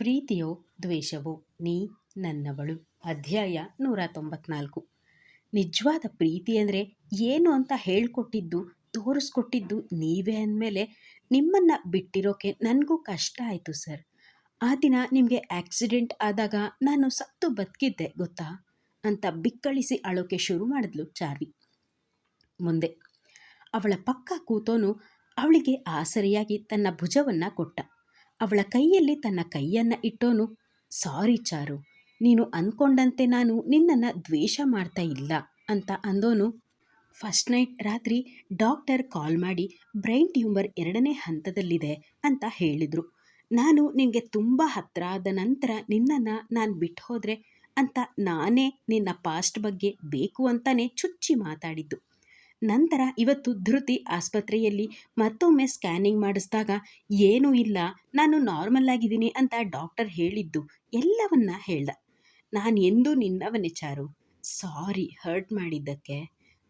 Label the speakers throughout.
Speaker 1: ಪ್ರೀತಿಯೋ ದ್ವೇಷವೋ ನೀ ನನ್ನವಳು. ಅಧ್ಯಾಯ ನೂರ ತೊಂಬತ್ನಾಲ್ಕು. ನಿಜವಾದ ಪ್ರೀತಿ ಅಂದರೆ ಏನು ಅಂತ ಹೇಳ್ಕೊಟ್ಟಿದ್ದು, ತೋರಿಸ್ಕೊಟ್ಟಿದ್ದು ನೀವೇ ಅಂದಮೇಲೆ ನಿಮ್ಮನ್ನು ಬಿಟ್ಟಿರೋಕೆ ನನಗೂ ಕಷ್ಟ ಆಯಿತು ಸರ್. ಆ ದಿನ ನಿಮಗೆ ಆಕ್ಸಿಡೆಂಟ್ ಆದಾಗ ನಾನು ಸತ್ತು ಬದುಕಿದ್ದೆ, ಗೊತ್ತಾ? ಅಂತ ಬಿಕ್ಕಳಿಸಿ ಅಳೋಕೆ ಶುರು ಮಾಡಿದ್ಲು ಚಾರ್ವಿ. ಮುಂದೆ, ಅವಳ ಪಕ್ಕ ಕೂತೋನು ಅವಳಿಗೆ ಆಸರೆಯಾಗಿ ತನ್ನ ಭುಜವನ್ನು ಕೊಟ್ಟ. ಅವಳ ಕೈಯಲ್ಲಿ ತನ್ನ ಕೈಯನ್ನು ಇಟ್ಟೋನು, ಸಾರಿ ಚಾರು, ನೀನು ಅಂದ್ಕೊಂಡಂತೆ ನಾನು ನಿನ್ನನ್ನು ದ್ವೇಷ ಮಾಡ್ತಾ ಇಲ್ಲ ಅಂತ ಅಂದೋನು. ಫಸ್ಟ್ ನೈಟ್ ರಾತ್ರಿ ಡಾಕ್ಟರ್ ಕಾಲ್ ಮಾಡಿ, ಬ್ರೈನ್ ಟ್ಯೂಮರ್ ಎರಡನೇ ಹಂತದಲ್ಲಿದೆ ಅಂತ ಹೇಳಿದರು. ನಾನು ನಿನಗೆ ತುಂಬ ಹತ್ರ ಆದ ನಂತರ ನಿನ್ನನ್ನು ನಾನು ಬಿಟ್ಟು ಹೋದರೆ ಅಂತ ನಾನೇ ನಿನ್ನ ಪಾಸ್ಟ್ ಬಗ್ಗೆ ಬೇಕು ಅಂತಲೇ ಚುಚ್ಚಿ ಮಾತಾಡಿದ್ದು. ನಂತರ ಇವತ್ತು ಧೃತಿ ಆಸ್ಪತ್ರೆಯಲ್ಲಿ ಮತ್ತೊಮ್ಮೆ ಸ್ಕ್ಯಾನಿಂಗ್ ಮಾಡಿಸಿದಾಗ, ಏನೂ ಇಲ್ಲ, ನಾನು ನಾರ್ಮಲ್ ಆಗಿದ್ದೀನಿ ಅಂತ ಡಾಕ್ಟರ್ ಹೇಳಿದ್ದು, ಎಲ್ಲವನ್ನ ಹೇಳ್ದ. ನಾನು ಎಂದೂ ನಿನ್ನವನೇ ಚಾರು, ಸಾರಿ ಹರ್ಟ್ ಮಾಡಿದ್ದಕ್ಕೆ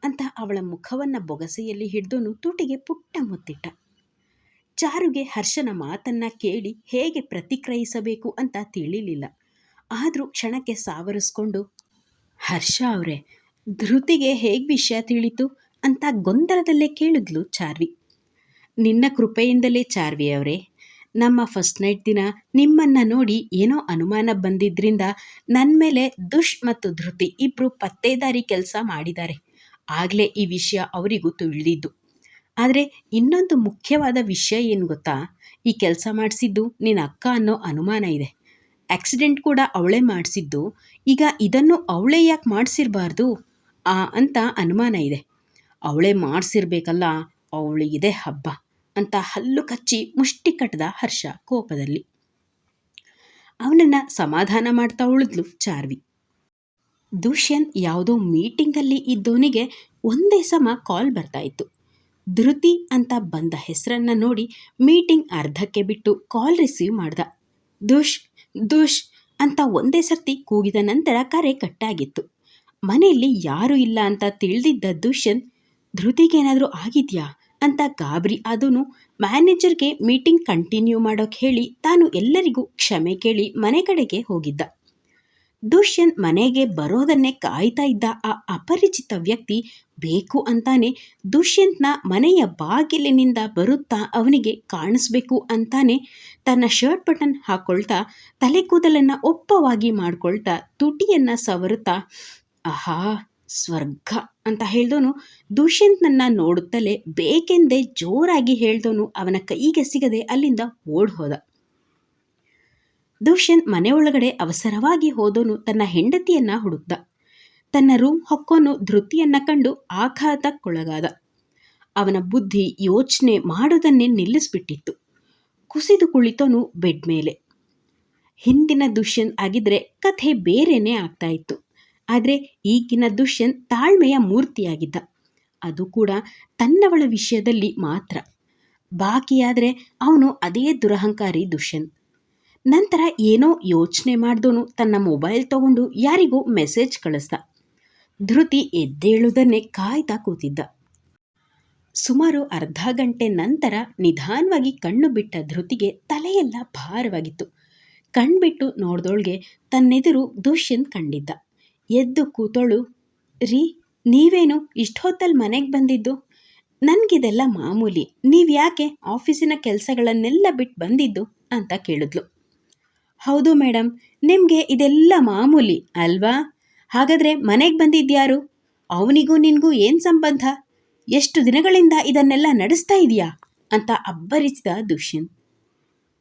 Speaker 1: ಅಂತ ಅವಳ ಮುಖವನ್ನು ಬೊಗಸೆಯಲ್ಲಿ ಹಿಡಿದೋನು ತುಟಿಗೆ ಪುಟ್ಟ ಮುತ್ತಿಟ್ಟ. ಚಾರುಗೆ ಹರ್ಷನ ಮಾತನ್ನ ಕೇಳಿ ಹೇಗೆ ಪ್ರತಿಕ್ರಿಯಿಸಬೇಕು ಅಂತ ತಿಳಿಲಿಲ್ಲ. ಆದರೂ ಕ್ಷಣಕ್ಕೆ ಸಾವರಿಸ್ಕೊಂಡು, ಹರ್ಷ ಅವರೇ, ಧೃತಿಗೆ ಹೇಗೆ ವಿಷಯ ತಿಳಿತು? ಅಂತ ಗೊಂದಲದಲ್ಲೇ ಕೇಳಿದ್ಲು ಚಾರ್ವಿ. ನಿನ್ನ ಕೃಪೆಯಿಂದಲೇ ಚಾರ್ವಿ ಅವರೇ. ನಮ್ಮ ಫಸ್ಟ್ ನೈಟ್ ದಿನ ನಿಮ್ಮನ್ನು ನೋಡಿ ಏನೋ ಅನುಮಾನ ಬಂದಿದ್ರಿಂದ ನನ್ನ ಮೇಲೆ ದುಷ್ ಮತ್ತು ಧೃತಿ ಇಬ್ಬರು ಪತ್ತೇದಾರಿ ಕೆಲಸ ಮಾಡಿದ್ದಾರೆ. ಆಗಲೇ ಈ ವಿಷಯ ಅವರಿಗೂ ತಿಳಿದಿದ್ದು. ಆದರೆ ಇನ್ನೊಂದು ಮುಖ್ಯವಾದ ವಿಷಯ ಏನು ಗೊತ್ತಾ? ಈ ಕೆಲಸ ಮಾಡಿಸಿದ್ದು ನಿನ್ನ ಅಕ್ಕ ಅನ್ನೋ ಅನುಮಾನ ಇದೆ. ಆಕ್ಸಿಡೆಂಟ್ ಕೂಡ ಅವಳೇ ಮಾಡಿಸಿದ್ದು. ಈಗ ಇದನ್ನು ಅವಳೇ ಯಾಕೆ ಮಾಡಿಸಿರಬಾರ್ದು? ಅಂತ ಅನುಮಾನ ಇದೆ. ಅವಳೇ ಮಾಡಿಸಿರ್ಬೇಕಲ್ಲ ಅವಳಿಗಿದೆ ಹಬ್ಬ ಅಂತ ಹಲ್ಲು ಕಚ್ಚಿ ಮುಷ್ಟಿ ಕಟ್ಟದ ಹರ್ಷ ಕೋಪದಲ್ಲಿ. ಅವನನ್ನು ಸಮಾಧಾನ ಮಾಡ್ತಾ ಉಳಿದ್ಲು ಚಾರ್ವಿ. ದುಷ್ಯಂತ್ ಯಾವುದೋ ಮೀಟಿಂಗಲ್ಲಿ ಇದ್ದವನಿಗೆ ಒಂದೇ ಸಮ ಕಾಲ್ ಬರ್ತಾ ಇತ್ತು. ಧೃತಿ ಅಂತ ಬಂದ ಹೆಸರನ್ನ ನೋಡಿ ಮೀಟಿಂಗ್ ಅರ್ಧಕ್ಕೆ ಬಿಟ್ಟು ಕಾಲ್ ರಿಸೀವ್ ಮಾಡ್ದ. ದುಷ್ ದುಷ್ ಅಂತ ಒಂದೇ ಸರ್ತಿ ಕೂಗಿದ ನಂತರ ಕರೆ ಕಟ್ಟಾಗಿತ್ತು. ಮನೆಯಲ್ಲಿ ಯಾರೂ ಇಲ್ಲ ಅಂತ ತಿಳಿದಿದ್ದ ದುಷ್ಯಂತ್ ಧೃತಿಗೇನಾದರೂ ಆಗಿದೆಯಾ? ಅಂತ ಗಾಬರಿ ಆದೂ ಮ್ಯಾನೇಜರ್ಗೆ ಮೀಟಿಂಗ್ ಕಂಟಿನ್ಯೂ ಮಾಡೋಕೆ ಹೇಳಿ ತಾನು ಎಲ್ಲರಿಗೂ ಕ್ಷಮೆ ಕೇಳಿ ಮನೆ ಕಡೆಗೆ ಹೋಗಿದ್ದ. ದುಷ್ಯಂತ್ ಮನೆಗೆ ಬರೋದನ್ನೇ ಕಾಯ್ತಾ ಇದ್ದ ಆ ಅಪರಿಚಿತ ವ್ಯಕ್ತಿ ಬೇಕು ಅಂತಾನೆ ದುಷ್ಯಂತ್ನ ಮನೆಯ ಬಾಗಿಲಿನಿಂದ ಬರುತ್ತಾ ಅವನಿಗೆ ಕಾಣಿಸ್ಬೇಕು ಅಂತಾನೆ ತನ್ನ ಶರ್ಟ್ ಬಟನ್ ಹಾಕೊಳ್ತಾ ತಲೆ ಕೂದಲನ್ನು ಒಪ್ಪವಾಗಿ ಮಾಡ್ಕೊಳ್ತಾ ತುಟಿಯನ್ನು ಸವರುತ್ತಾ, ಆಹಾ, ಸ್ವರ್ಗ. ಅಂತ ಹೇಳ್ದೋನು ದುಷ್ಯಂತ್ನನ್ನ ನೋಡುತ್ತಲೇ ಬೇಕೆಂದೇ ಜೋರಾಗಿ ಹೇಳ್ದೋನು ಅವನ ಕೈಗೆ ಸಿಗದೆ ಅಲ್ಲಿಂದ ಓಡ್ ಹೋದ ದುಷ್ಯಂತ್ ಒಳಗಡೆ ಅವಸರವಾಗಿ ಹೋದೋನು ತನ್ನ ಹೆಂಡತಿಯನ್ನ ಹುಡುಕ್ದ. ತನ್ನ ರೂಮ್ ಹೊಕ್ಕೋನು ಧೃತಿಯನ್ನ ಕಂಡು ಆಘಾತಕ್ಕೊಳಗಾದ. ಅವನ ಬುದ್ಧಿ ಯೋಚನೆ ಮಾಡೋದನ್ನೇ ನಿಲ್ಲಿಸ್ಬಿಟ್ಟಿತ್ತು. ಕುಸಿದು ಕುಳಿತೋನು ಬೆಡ್ ಮೇಲೆ. ಹಿಂದಿನ ದುಷ್ಯಂತ್ ಆಗಿದ್ರೆ ಕಥೆ ಬೇರೆನೇ ಆಗ್ತಾ ಇತ್ತು. ಆದರೆ ಈಗಿನ ದುಷ್ಯಂತ್ ತಾಳ್ಮೆಯ ಮೂರ್ತಿಯಾಗಿದ್ದ. ಅದು ಕೂಡ ತನ್ನವಳ ವಿಷಯದಲ್ಲಿ ಮಾತ್ರ. ಬಾಕಿಯಾದರೆ ಅವನು ಅದೇ ದುರಹಂಕಾರಿ ದುಷ್ಯಂತ್ ನಂತರ ಏನೋ ಯೋಚನೆ ಮಾಡ್ದೋನು ತನ್ನ ಮೊಬೈಲ್ ತಗೊಂಡು ಯಾರಿಗೂ ಮೆಸೇಜ್ ಕಳಿಸ್ದ. ಧೃತಿ ಎದ್ದೇಳುವುದನ್ನೇ ಕಾಯ್ತಾ ಕೂತಿದ್ದ. ಸುಮಾರು ಅರ್ಧ ಗಂಟೆ ನಂತರ ನಿಧಾನವಾಗಿ ಕಣ್ಣು ಬಿಟ್ಟ ಧೃತಿಗೆ ತಲೆಯೆಲ್ಲ ಭಾರವಾಗಿತ್ತು. ಕಣ್ಬಿಟ್ಟು ನೋಡ್ದೊಳ್ಗೆ ತನ್ನೆದುರು ದುಷ್ಯಂತ್ ಕಂಡಿದ್ದ. ಎದ್ದು ಕೂತಳು, ರೀ, ನೀವೇನು ಇಷ್ಟೊತ್ತಲ್ಲಿ ಮನೆಗೆ ಬಂದಿದ್ದು? ನನಗಿದೆಲ್ಲ ಮಾಮೂಲಿ. ನೀವು ಯಾಕೆ ಆಫೀಸಿನ ಕೆಲಸಗಳನ್ನೆಲ್ಲ ಬಿಟ್ಟು ಬಂದಿದ್ದು? ಅಂತ ಕೇಳಿದ್ಲು. ಹೌದು ಮೇಡಮ್ ನಿಮಗೆ ಇದೆಲ್ಲ ಮಾಮೂಲಿ, ಅಲ್ವಾ? ಹಾಗಾದರೆ ಮನೆಗೆ ಬಂದಿದ್ಯಾರು? ಅವನಿಗೂ ನಿನಗೂ ಏನು ಸಂಬಂಧ? ಎಷ್ಟು ದಿನಗಳಿಂದ ಇದನ್ನೆಲ್ಲ ನಡೆಸ್ತಾ ಇದೆಯಾ? ಅಂತ ಅಬ್ಬರಿಸಿದ ದುಷ್ಯಂತ್.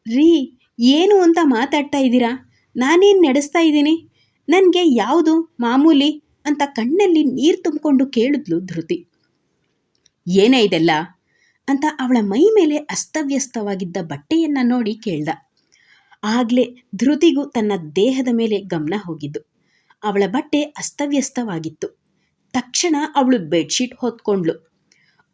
Speaker 1: ರೀ, ಏನು ಅಂತ ಮಾತಾಡ್ತಾ ಇದ್ದೀರಾ? ನಾನೇನು ನಡೆಸ್ತಾ ಇದ್ದೀನಿ? ನನಗೆ ಯಾವುದು ಮಾಮೂಲಿ ಅಂತ ಕಣ್ಣಲ್ಲಿ ನೀರು ತುಂಬಿಕೊಂಡು ಕೇಳಿದ್ಲು ಧೃತಿ. ಏನೇ ಇದೆಲ್ಲ? ಅಂತ ಅವಳ ಮೈ ಮೇಲೆ ಅಸ್ತವ್ಯಸ್ತವಾಗಿದ್ದ ಬಟ್ಟೆಯನ್ನು ನೋಡಿ ಕೇಳ್ದ. ಆಗಲೇ ಧೃತಿಗೂ ತನ್ನ ದೇಹದ ಮೇಲೆ ಗಮನ ಹೋಗಿದ್ದು. ಅವಳ ಬಟ್ಟೆ ಅಸ್ತವ್ಯಸ್ತವಾಗಿತ್ತು. ತಕ್ಷಣ ಅವಳು ಬೆಡ್ಶೀಟ್ ಹೊತ್ಕೊಂಡ್ಳು.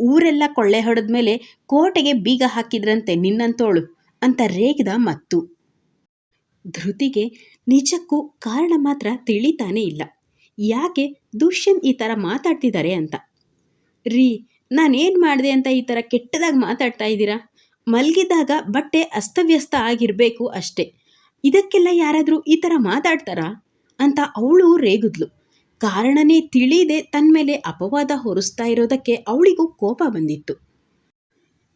Speaker 1: ಊರೆಲ್ಲ ಕೊಳ್ಳೆ ಹೊಡೆದ ಮೇಲೆ ಕೋಟೆಗೆ ಬೀಗ ಹಾಕಿದ್ರಂತೆ ನಿನ್ನಂತೋಳು ಅಂತ ರೇಗಿದ ಮತ್ತು. ಧೃತಿಗೆ ನಿಜಕ್ಕೂ ಕಾರಣ ಮಾತ್ರ ತಿಳಿತಾನೆ ಇಲ್ಲ. ಯಾಕೆ ದುಷ್ಯಂತ್ ಈ ಥರ ಮಾತಾಡ್ತಿದ್ದಾರೆ ಅಂತ? ರೀ, ನಾನೇನು ಮಾಡಿದೆ ಅಂತ ಈ ಥರ ಕೆಟ್ಟದಾಗಿ ಮಾತಾಡ್ತಾ ಇದ್ದೀರಾ? ಮಲಗಿದಾಗ ಬಟ್ಟೆ ಅಸ್ತವ್ಯಸ್ತ ಆಗಿರಬೇಕು ಅಷ್ಟೇ. ಇದಕ್ಕೆಲ್ಲ ಯಾರಾದರೂ ಈ ಥರ ಮಾತಾಡ್ತಾರಾ? ಅಂತ ಅವಳು ರೇಗಿದ್ಲು. ಕಾರಣನೇ ತಿಳಿಯದೆ ತನ್ನ ಮೇಲೆ ಅಪವಾದ ಹೊರಿಸ್ತಾ ಇರೋದಕ್ಕೆ ಅವಳಿಗೂ ಕೋಪ ಬಂದಿತ್ತು.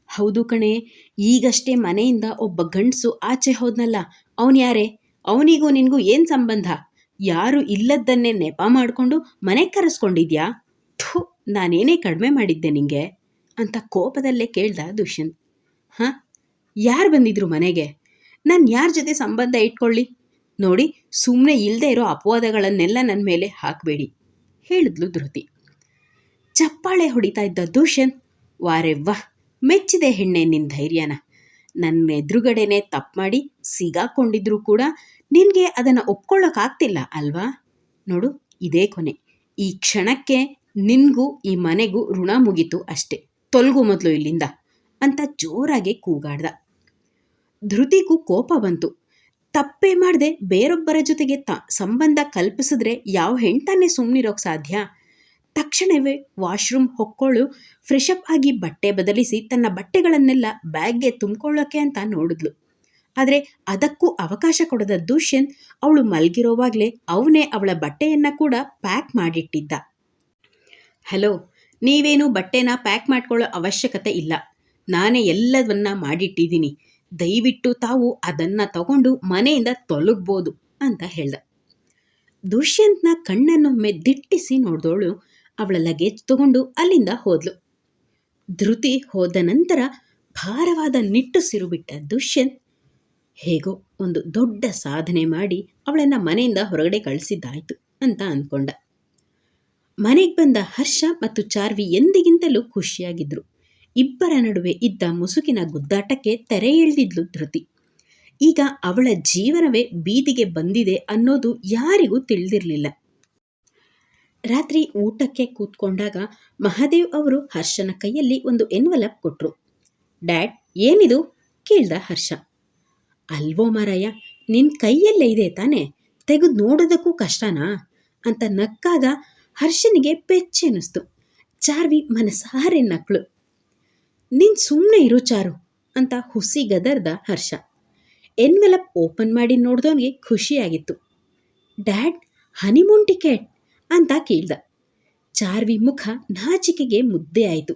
Speaker 1: ಹೌದು ಕಣೆ, ಈಗಷ್ಟೇ ಮನೆಯಿಂದ ಒಬ್ಬ ಗಂಡಸು ಆಚೆ ಹೋದ್ನಲ್ಲ ಅವನು ಯಾರೇ? ಅವನಿಗೂ ನಿನಗೂ ಏನು ಸಂಬಂಧ? ಯಾರು ಇಲ್ಲದ್ದನ್ನೇ ನೆಪ ಮಾಡಿಕೊಂಡು ಮನೆಗೆ ಕರೆಸ್ಕೊಂಡಿದ್ಯಾ? ಥು, ನಾನೇನೇ ಕಡಿಮೆ ಮಾಡಿದ್ದೆ ನಿಂಗೆ? ಅಂತ ಕೋಪದಲ್ಲೇ ಕೇಳ್ದ ದುಷ್ಯಂತ್. ಹಾಂ? ಯಾರು ಬಂದಿದ್ರು ಮನೆಗೆ? ನಾನು ಯಾರ ಜೊತೆ ಸಂಬಂಧ ಇಟ್ಕೊಳ್ಳಿ? ನೋಡಿ ಸುಮ್ಮನೆ ಇಲ್ಲದೆ ಇರೋ ಅಪವಾದಗಳನ್ನೆಲ್ಲ ನನ್ನ ಮೇಲೆ ಹಾಕಬೇಡಿ, ಹೇಳಿದ್ಲು ಧೃತಿ. ಚಪ್ಪಾಳೆ ಹೊಡಿತಾ ಇದ್ದ ದುಷ್ಯಂತ್, ವಾರೆ ವಾಹ್, ಮೆಚ್ಚಿದೆ ಹೆಣ್ಣೆ ನಿನ್ನ ಧೈರ್ಯನ. ನನ್ನ ಎದುರುಗಡೆನೆ ತಪ್ಪು ಮಾಡಿ ಸಿಗಾಕೊಂಡಿದ್ರು ಕೂಡ ನಿನಗೆ ಅದನ್ನು ಒಪ್ಕೊಳ್ಳೋಕ್ಕಾಗ್ತಿಲ್ಲ ಅಲ್ವಾ? ನೋಡು, ಇದೇ ಕೊನೆ. ಈ ಕ್ಷಣಕ್ಕೆ ನಿನಗೂ ಈ ಮನೆಗೂ ಋಣ ಮುಗೀತು ಅಷ್ಟೆ. ತೊಲಗು ಮೊದಲು ಇಲ್ಲಿಂದ ಅಂತ ಜೋರಾಗಿ ಕೂಗಾಡ್ದ. ಧೃತಿಗೂ ಕೋಪ ಬಂತು. ತಪ್ಪೇ ಮಾಡದೆ ಬೇರೊಬ್ಬರ ಜೊತೆಗೆ ತ, ಸಂಬಂಧ ಕಲ್ಪಿಸಿದ್ರೆ ಯಾವ ಹೆಣ್ತಾನೆ ಸುಮ್ಮನಿರೋಕೆ ಸಾಧ್ಯ? ತಕ್ಷಣವೇ ವಾಶ್ರೂಮ್ ಹೊಕ್ಕೊಳ್ಳು ಫ್ರೆಶಪ್ ಆಗಿ ಬಟ್ಟೆ ಬದಲಿಸಿ ತನ್ನ ಬಟ್ಟೆಗಳನ್ನೆಲ್ಲ ಬ್ಯಾಗ್ಗೆ ತುಂಬಿಕೊಳ್ಳೋಕೆ ಅಂತ ನೋಡಿದ್ಲು. ಆದರೆ ಅದಕ್ಕೂ ಅವಕಾಶ ಕೊಡದ ದುಷ್ಯಂತ್ ಅವಳು ಮಲಗಿರೋವಾಗಲೇ ಅವನೇ ಅವಳ ಬಟ್ಟೆಯನ್ನು ಕೂಡ ಪ್ಯಾಕ್ ಮಾಡಿಟ್ಟಿದ್ದ. ಹಲೋ, ನೀವೇನು ಬಟ್ಟೆನ ಪ್ಯಾಕ್ ಮಾಡ್ಕೊಳ್ಳೋ ಅವಶ್ಯಕತೆ ಇಲ್ಲ. ನಾನೇ ಎಲ್ಲವನ್ನ ಮಾಡಿಟ್ಟಿದ್ದೀನಿ. ದಯವಿಟ್ಟು ತಾವು ಅದನ್ನು ತಗೊಂಡು ಮನೆಯಿಂದ ತೊಲಗ್ಬೋದು, ಅಂತ ಹೇಳ್ದ. ದುಷ್ಯಂತ್ನ ಕಣ್ಣನ್ನೊಮ್ಮೆ ದಿಟ್ಟಿಸಿ ನೋಡಿದವಳು ಅವಳ ಲಗೇಜ್ ತಗೊಂಡು ಅಲ್ಲಿಂದ ಹೋದ್ಲು. ಧೃತಿ ಹೋದ ನಂತರ ಭಾರವಾದ ನಿಟ್ಟುಸಿರು ಬಿಟ್ಟ ದುಷ್ಯಂತ್ ಹೇಗೋ ಒಂದು ದೊಡ್ಡ ಸಾಧನೆ ಮಾಡಿ ಅವಳನ್ನು ಮನೆಯಿಂದ ಹೊರಗಡೆ ಕಳಿಸಿದ್ದಾಯ್ತು ಅಂತ ಅಂದ್ಕೊಂಡ ಮನೆಗೆ ಬಂದ ಹರ್ಷ ಮತ್ತು ಚಾರ್ವಿ ಎಂದಿಗಿಂತಲೂ ಖುಷಿಯಾಗಿದ್ರು. ಇಬ್ಬರ ನಡುವೆ ಇದ್ದ ಮುಸುಕಿನ ಗುದ್ದಾಟಕ್ಕೆ ತೆರೆ ಎಳೆದಿದ್ಲು ಧೃತಿ. ಈಗ ಅವಳ ಜೀವನವೇ ಬೀದಿಗೆ ಬಂದಿದೆ ಅನ್ನೋದು ಯಾರಿಗೂ ತಿಳಿದಿರಲಿಲ್ಲ. ರಾತ್ರಿ ಊಟಕ್ಕೆ ಕೂತ್ಕೊಂಡಾಗ ಮಹಾದೇವ್ ಅವರು ಹರ್ಷನ ಕೈಯಲ್ಲಿ ಒಂದು ಎನ್ವಲಪ್ ಕೊಟ್ರು. ಡ್ಯಾಡ್, ಏನಿದು? ಕೇಳ್ದ ಹರ್ಷ. ಅಲ್ವೋ ಮಾರಾಯ ನಿನ್ನ ಕೈಯಲ್ಲೇ ಇದೆ ತಾನೆ. ತೆಗೆದು ನೋಡೋದಕ್ಕೂ ಕಷ್ಟನಾ? ಅಂತ ನಕ್ಕಾಗ ಹರ್ಷನಿಗೆ ಪೆಚ್ಚೆನಿಸ್ತು. ಚಾರ್ವಿ ಮನಸಾರೆ ನಕ್ಳು. ನಿನ್ ಸುಮ್ಮನೆ ಇರು ಚಾರು ಅಂತ ಹುಸಿ ಗದರ್ದ ಹರ್ಷ. ಎನ್ವೆಲಪ್ ಓಪನ್ ಮಾಡಿ ನೋಡ್ದವನಿಗೆ ಖುಷಿಯಾಗಿತ್ತು. ಡ್ಯಾಡ್ ಹನಿಮೂನ್ ಟಿಕೆಟ್ ಅಂತ ಕೇಳ್ದ. ಚಾರ್ವಿ ಮುಖ ನಾಚಿಕೆಗೆ ಮುದ್ದೆ ಆಯಿತು.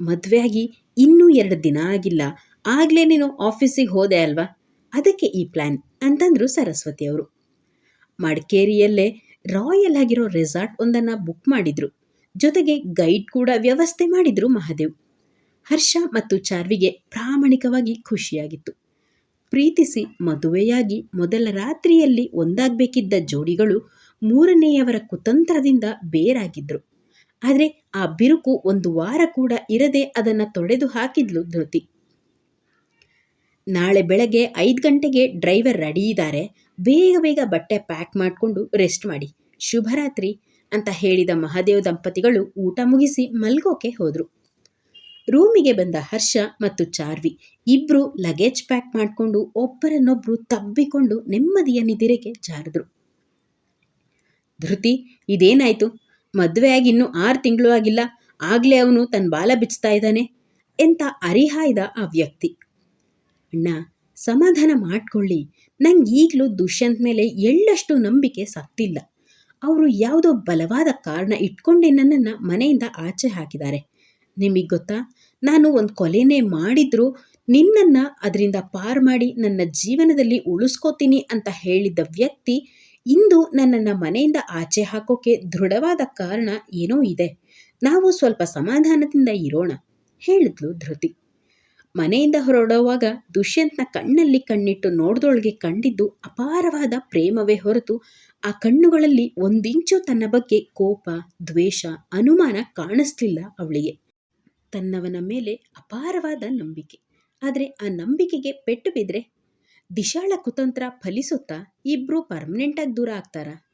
Speaker 1: ಮದುವೆಯಾಗಿ ಇನ್ನೂ ಎರಡು ದಿನ ಆಗಿಲ್ಲ. ಆಗಲೇ ನೀನು ಆಫೀಸಿಗೆ ಹೋದೆ ಅಲ್ವಾ? ಅದಕ್ಕೆ ಈ ಪ್ಲ್ಯಾನ್ ಅಂತಂದ್ರು ಸರಸ್ವತಿ ಅವರು. ಮಡಿಕೇರಿಯಲ್ಲೇ ರಾಯಲ್ ಆಗಿರೋ ರೆಸಾರ್ಟ್ ಒಂದನ್ನು ಬುಕ್ ಮಾಡಿದ್ರು. ಜೊತೆಗೆ ಗೈಡ್ ಕೂಡ ವ್ಯವಸ್ಥೆ ಮಾಡಿದ್ರು ಮಹಾದೇವ್. ಹರ್ಷ ಮತ್ತು ಚಾರ್ವಿಗೆ ಪ್ರಾಮಾಣಿಕವಾಗಿ ಖುಷಿಯಾಗಿತ್ತು. ಪ್ರೀತಿಸಿ ಮದುವೆಯಾಗಿ ಮೊದಲ ರಾತ್ರಿಯಲ್ಲಿ ಒಂದಾಗಬೇಕಿದ್ದ ಜೋಡಿಗಳು ಮೂರನೆಯವರ ಕುತಂತ್ರದಿಂದ ಬೇರಾಗಿದ್ರು. ಆದರೆ ಆ ಬಿರುಕು ಒಂದು ವಾರ ಕೂಡ ಇರದೆ ಅದನ್ನು ತೊಡೆದು ಹಾಕಿದ್ಲು ಧೃತಿ. ನಾಳೆ ಬೆಳಗ್ಗೆ ಐದು ಗಂಟೆಗೆ ಡ್ರೈವರ್ ರೆಡಿ ಇದ್ದಾರೆ ಬೇಗ ಬೇಗ ಬಟ್ಟೆ ಪ್ಯಾಕ್ ಮಾಡಿಕೊಂಡು ರೆಸ್ಟ್ ಮಾಡಿ, ಶುಭರಾತ್ರಿ ಅಂತ ಹೇಳಿದ ಮಹಾದೇವ್ ದಂಪತಿಗಳು ಊಟ ಮುಗಿಸಿ ಮಲ್ಗೋಕೆ ಹೋದರು. ರೂಮಿಗೆ ಬಂದ ಹರ್ಷ ಮತ್ತು ಚಾರ್ವಿ ಇಬ್ರು ಲಗೇಜ್ ಪ್ಯಾಕ್ ಮಾಡಿಕೊಂಡು ಒಬ್ಬರನ್ನೊಬ್ಬರು ತಬ್ಬಿಕೊಂಡು ನೆಮ್ಮದಿಯ ನಿದಿರೆಗೆ ಜಾರಿದ್ರು. ಧೃತಿ, ಇದೇನಾಯ್ತು? ಮದುವೆಯಾಗಿ ಇನ್ನೂ ಆರು ತಿಂಗಳು ಆಗಿಲ್ಲ, ಆಗಲೇ ಅವನು ತನ್ನ ಬಾಲ ಬಿಚ್ತಾ ಇದ್ದಾನೆ ಎಂತ ಅರಿಹಾಯ್ದ ಆ ವ್ಯಕ್ತಿ. ಅಣ್ಣ, ಸಮಾಧಾನ ಮಾಡ್ಕೊಳ್ಳಿ. ನಂಗೆ ಈಗಲೂ ದುಷ್ಯಂತ್ ಮೇಲೆ ಎಳ್ಳಷ್ಟು ನಂಬಿಕೆ ಸತ್ತಿಲ್ಲ. ಅವರು ಯಾವುದೋ ಬಲವಾದ ಕಾರಣ ಇಟ್ಕೊಂಡೇ ನನ್ನನ್ನು ಮನೆಯಿಂದ ಆಚೆ ಹಾಕಿದ್ದಾರೆ. ನಿಮಗೆ ಗೊತ್ತಾ? ನಾನು ಒಂದು ಕೊಲೆನೇ ಮಾಡಿದ್ರು ನಿನ್ನನ್ನು ಅದರಿಂದ ಪಾರು ಮಾಡಿ ನನ್ನ ಜೀವನದಲ್ಲಿ ಉಳಿಸ್ಕೋತೀನಿ ಅಂತ ಹೇಳಿದ್ದ ವ್ಯಕ್ತಿ ಇಂದು ನನ್ನನ್ನು ಮನೆಯಿಂದ ಆಚೆ ಹಾಕೋಕೆ ದೃಢವಾದ ಕಾರಣ ಏನೋ ಇದೆ. ನಾವು ಸ್ವಲ್ಪ ಸಮಾಧಾನದಿಂದ ಇರೋಣ, ಹೇಳಿದ್ಲು ಧೃತಿ. ಮನೆಯಿಂದ ಹೊರಡುವಾಗ ದುಷ್ಯಂತ್ನ ಕಣ್ಣಲ್ಲಿ ಕಣ್ಣಿಟ್ಟು ನೋಡ್ದೊಳಗೆ ಕಂಡಿದ್ದು ಅಪಾರವಾದ ಪ್ರೇಮವೇ ಹೊರತು ಆ ಕಣ್ಣುಗಳಲ್ಲಿ ಒಂದಿಂಚು ತನ್ನ ಬಗ್ಗೆ ಕೋಪ, ದ್ವೇಷ, ಅನುಮಾನ ಕಾಣಿಸ್ಲಿಲ್ಲ ಅವಳಿಗೆ. ತನ್ನವನ ಮೇಲೆ ಅಪಾರವಾದ ನಂಬಿಕೆ. ಆದರೆ ಆ ನಂಬಿಕೆಗೆ ಪೆಟ್ಟು ಬಿದ್ದರೆ ದಿಶಾಳ ಕುತಂತ್ರ ಫಲಿಸುತ್ತಾ ಇಬ್ಬರು ಪರ್ಮನೆಂಟಾಗಿ ದೂರ ಆಗ್ತಾರಾ?